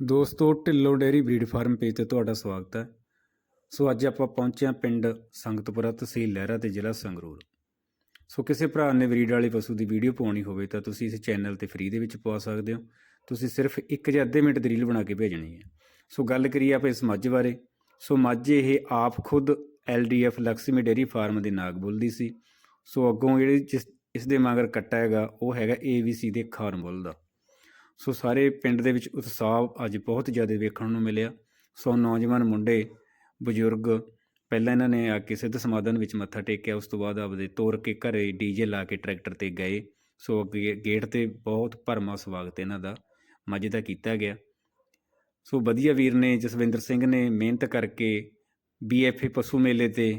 ਦੋਸਤੋ, Dhillon dairy breed farm page ਤੇ ਤੁਹਾਡਾ ਸਵਾਗਤ ਹੈ। ਸੋ ਅੱਜ ਆਪਾਂ ਪਹੁੰਚੇ ਹਾਂ ਪਿੰਡ ਸੰਗਤਪੁਰਾ ਤਹਿਸੀਲ ਲਹਿਰਾ ਤੇ ਜ਼ਿਲ੍ਹਾ ਸੰਗਰੂਰ। ਸੋ ਕਿਸੇ ਭਰਾ ਨੇ ਬਰੀਡ ਵਾਲੇ ਪਸ਼ੂ ਦੀ ਵੀਡੀਓ ਪਾਉਣੀ ਹੋਵੇ ਤਾਂ ਤੁਸੀਂ ਇਸ ਚੈਨਲ ਤੇ ਫ੍ਰੀ ਦੇ ਵਿੱਚ ਪਾ ਸਕਦੇ ਹੋ। ਤੁਸੀਂ ਸਿਰਫ 1 ਜਾਂ ਅੱਧੇ ਮਿੰਟ ਦੀ ਰੀਲ ਬਣਾ ਕੇ ਭੇਜਣੀ ਹੈ। ਸੋ ਗੱਲ ਕਰੀਏ ਆਪਾਂ ਇਸ ਮੱਝ ਬਾਰੇ। ਸੋ ਮੱਝ ਇਹ ਆਪ ਖੁਦ ਐਲਡੀਐਫ ਲਕਸ਼ਮੀ ਡੇਅਰੀ ਫਾਰਮ ਦੇ ਨਾਗ ਬੁੱਲ ਦੀ ਸੀ। ਸੋ ਅੱਗੋਂ ਜਿਹੜੀ ਜਿਸ, ਇਸ ਦੇ ਮਗਰ ਕੱਟਾ ਹੈਗਾ, ਉਹ ਹੈਗਾ ਏਵੀਸੀ ਦੇ ਖਾਰਨ ਦਾ। ਸੋ ਸਾਰੇ ਪਿੰਡ ਦੇ ਵਿੱਚ ਉਤਸ਼ਾਹ ਅੱਜ ਬਹੁਤ ਜ਼ਿਆਦਾ ਵੇਖਣ ਨੂੰ ਮਿਲਿਆ। ਸੋ ਨੌਜਵਾਨ ਮੁੰਡੇ, ਬਜ਼ੁਰਗ, ਪਹਿਲਾਂ ਇਹਨਾਂ ਨੇ ਆ ਕੇ ਸਿੱਧ ਸਮਾਧਨ ਵਿੱਚ ਮੱਥਾ ਟੇਕਿਆ, ਉਸ ਤੋਂ ਬਾਅਦ ਆਪਦੇ ਤੋਰ ਕੇ ਘਰੇ ਡੀਜੇ ਲਾ ਕੇ ਟਰੈਕਟਰ ਤੇ ਗਏ। ਸੋ ਅੱਗੇ ਗੇਟ ਤੇ ਬਹੁਤ ਭਰਮਾ ਸਵਾਗਤ ਇਹਨਾਂ ਦਾ, ਮੱਝ ਦਾ ਕੀਤਾ ਗਿਆ। ਸੋ ਵਧੀਆ ਵੀਰ ਨੇ ਜਸਵਿੰਦਰ ਸਿੰਘ ਨੇ ਮਿਹਨਤ ਕਰਕੇ ਬੀਐਫਏ ਪਸ਼ੂ ਮੇਲੇ ਤੇ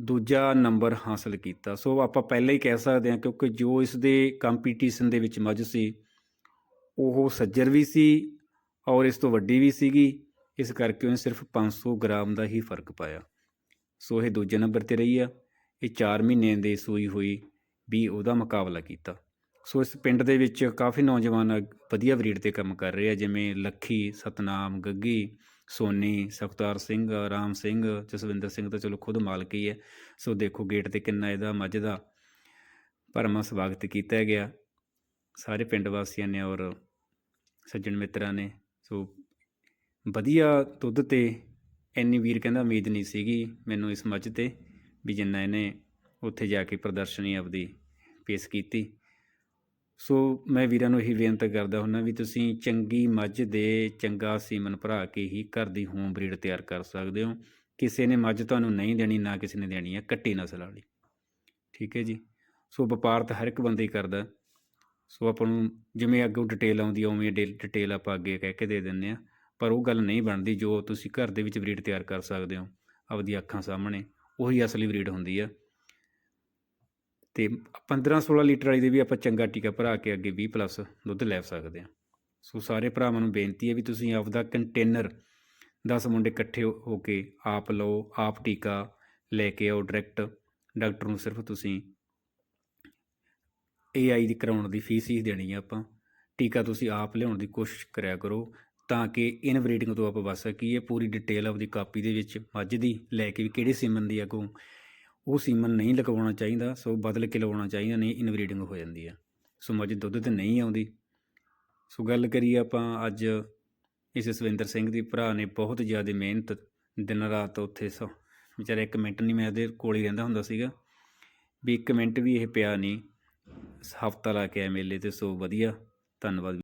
ਦੂਜਾ ਨੰਬਰ ਹਾਸਲ ਕੀਤਾ। ਸੋ ਆਪਾਂ ਪਹਿਲਾਂ ਹੀ ਕਹਿ ਸਕਦੇ ਹਾਂ ਕਿਉਂਕਿ ਜੋ ਇਸ ਦੇ ਕੰਪੀਟੀਸ਼ਨ ਦੇ ਵਿੱਚ ਮੱਝ ਸੀ ਉਹ ਸੱਜਰ ਵੀ ਸੀ ਔਰ ਇਸ ਤੋਂ ਵੱਡੀ ਵੀ ਸੀਗੀ। ਇਸ ਕਰਕੇ ਉਹਨੇ ਸਿਰਫ 500 ਗ੍ਰਾਮ ਦਾ ਹੀ ਫ਼ਰਕ ਪਾਇਆ। ਸੋ ਇਹ ਦੂਜੇ ਨੰਬਰ ਤੇ ਰਹੀ ਆ। ਇਹ 4 ਮਹੀਨੇ ਦੇ ਸੂਈ ਹੋਈ ਵੀ ਉਹਦਾ ਮੁਕਾਬਲਾ ਕੀਤਾ। ਸੋ ਇਸ ਪਿੰਡ ਦੇ ਵਿੱਚ ਕਾਫੀ ਨੌਜਵਾਨ ਵਧੀਆ ਬਰੀਡ ਤੇ ਕੰਮ ਕਰ ਰਹੇ ਆ, ਜਿਵੇਂ ਲੱਖੀ, ਸਤਨਾਮ, ਗੱਗੀ, ਸੋਨੀ, ਸਖਤਾਰ ਸਿੰਘ, ਰਾਮ ਸਿੰਘ, ਜਸਵਿੰਦਰ ਸਿੰਘ ਤਾਂ ਚਲੋ ਖੁਦ ਮਾਲਕ ਹੀ ਹੈ ਸੋ ਦੇਖੋ ਗੇਟ ਤੇ ਕਿੰਨਾ ਇਹਦਾ ਮੱਝ ਦਾ ਭਰਮਾ ਸਵਾਗਤ ਕੀਤਾ ਗਿਆ। ਸਾਰੇ ਪਿੰਡ ਵਾਸੀਆਂ ਨੇ ਔਰ ਸੱਜਣ ਮਿੱਤਰਾਂ ਨੇ। ਸੋ ਵਧੀਆ ਦੁੱਧ ਤੇ ਇੰਨੀ ਵੀਰ ਕਹਿੰਦਾ ਉਮੀਦ ਨਹੀਂ ਸੀਗੀ ਮੈਨੂੰ ਇਸ ਮੱਝ ਤੇ ਵੀ ਜਿੰਨਾ ਇਹਨੇ ਉੱਥੇ ਜਾ ਕੇ ਪ੍ਰਦਰਸ਼ਨੀ ਆਪਦੀ ਪੇਸ਼ ਕੀਤੀ। ਸੋ ਮੈਂ ਵੀਰਾਂ ਨੂੰ ਇਹੀ ਬੇਨਤੀ ਕਰਦਾ ਹੁੰਨਾ ਵੀ ਤੁਸੀਂ ਚੰਗੀ ਮੱਝ ਦੇ ਚੰਗਾ ਸੀਮਨ ਭਰਾ ਕੇ ਹੀ ਘਰ ਦੀ ਹੋਮ ਬਰੀਡ ਤਿਆਰ ਕਰ ਸਕਦੇ ਹੋ। ਕਿਸੇ ਨੇ ਮੱਝ ਤੁਹਾਨੂੰ ਨਹੀਂ ਦੇਣੀ, ਨਾ ਕਿਸੇ ਨੇ ਦੇਣੀ ਹੈ। ਕੱਟੀ ਨਸਲ ਵਾਲੀ ਠੀਕ ਹੈ ਜੀ। ਸੋ ਵਪਾਰ ਤਾਂ ਹਰ ਇੱਕ ਬੰਦੇ ਹੀ ਕਰਦਾ। ਸੋ ਆਪਾਂ ਨੂੰ ਜਿਵੇਂ ਅੱਗੋਂ ਡਿਟੇਲ ਆਉਂਦੀ ਆ, ਉਵੇਂ ਡਿਟੇਲ ਆਪਾਂ ਅੱਗੇ ਕਹਿ ਕੇ ਦੇ ਦਿੰਦੇ ਆ। ਪਰ ਉਹ ਗੱਲ ਨਹੀਂ ਬਣਦੀ ਜੋ ਤੁਸੀਂ ਘਰ ਦੇ ਵਿੱਚ ਬਰੀਡ ਤਿਆਰ ਕਰ ਸਕਦੇ ਹੋ ਆਪਦੀ ਅੱਖਾਂ ਸਾਹਮਣੇ, ਉਹੀ ਅਸਲੀ ਬਰੀਡ ਹੁੰਦੀ ਆ। ਤੇ 15 16 ਲੀਟਰ ਵਾਲੀ ਦੇ ਵੀ ਆਪਾਂ ਚੰਗਾ ਟੀਕਾ ਭਰਾ ਕੇ ਅੱਗੇ 20 ਪਲੱਸ ਦੁੱਧ ਲੈ ਸਕਦੇ ਆ। ਸੋ ਸਾਰੇ ਭਰਾਵਾਂ ਨੂੰ ਬੇਨਤੀ ਹੈ ਵੀ ਤੁਸੀਂ ਆਪਦਾ ਕੰਟੇਨਰ 10 ਮੁੰਡੇ ਇਕੱਠੇ ਹੋ ਕੇ ਆਪ ਲਓ, ਆਪ ਟੀਕਾ ਲੈ ਕੇ ਆਓ ਡਾਇਰੈਕਟ ਡਾਕਟਰ ਨੂੰ ਸਿਰਫ ਤੁਸੀਂ ਏਆਈ ਦੀ ਕਰਾਉਣ ਦੀ ਫੀਸ ਹੀ ਦੇਣੀ ਆ ਆਪਾਂ। ਟੀਕਾ ਤੁਸੀਂ ਆਪ ਲਿਆਉਣ ਦੀ ਕੋਸ਼ਿਸ਼ ਕਰਿਆ ਕਰੋ ਤਾਂ ਕਿ ਇਨਬਰੀਡਿੰਗ ਤੋਂ ਆਪਾਂ ਬਚ ਸਕੀਏ, ਪੂਰੀ ਡਿਟੇਲ ਆਪਦੀ ਕਾਪੀ ਦੇ ਵਿੱਚ ਮੱਝ ਦੀ ਲੈ ਕੇ ਵੀ ਕਿਹੜੇ ਸੀਮਨ ਦੀ ਅੱਗੋਂ ਉਹ ਸੀਮਨ ਨਹੀਂ ਲਗਵਾਉਣਾ ਚਾਹੀਦਾ, ਸੋ ਬਦਲ ਕੇ ਲਗਾਉਣਾ ਚਾਹੀਦਾ, ਨਹੀਂ ਇਨਬਰੀਡਿੰਗ ਹੋ ਜਾਂਦੀ ਹੈ ਸੋ ਮੱਝ ਦੁੱਧ ਤੇ ਨਹੀਂ ਆਉਂਦੀ। ਸੋ ਗੱਲ ਕਰੀਏ ਆਪਾਂ ਅੱਜ, ਇਸ ਸਵਿੰਦਰ ਸਿੰਘ ਦੀ ਭਰਾ ਨੇ ਬਹੁਤ ਜ਼ਿਆਦਾ ਮਿਹਨਤ, ਦਿਨ ਰਾਤ ਉੱਥੇ ਸੋ। ਵਿਚਾਰਾ ਇੱਕ ਮਿੰਟ ਨਹੀਂ ਮੈਂ ਇਹਦੇ ਕੋਲ ਹੀ ਰਹਿੰਦਾ ਹੁੰਦਾ ਸੀਗਾ। ਵੀ ਇੱਕ ਮਿੰਟ ਵੀ ਇਹ ਪਿਆ ਨਹੀਂ। ਹਫਤਾ ਲਾ ਕੇ ਆਇਆ ਮੇਲੇ ਤੇ ਸੋ ਵਧੀਆ। ਧੰਨਵਾਦ।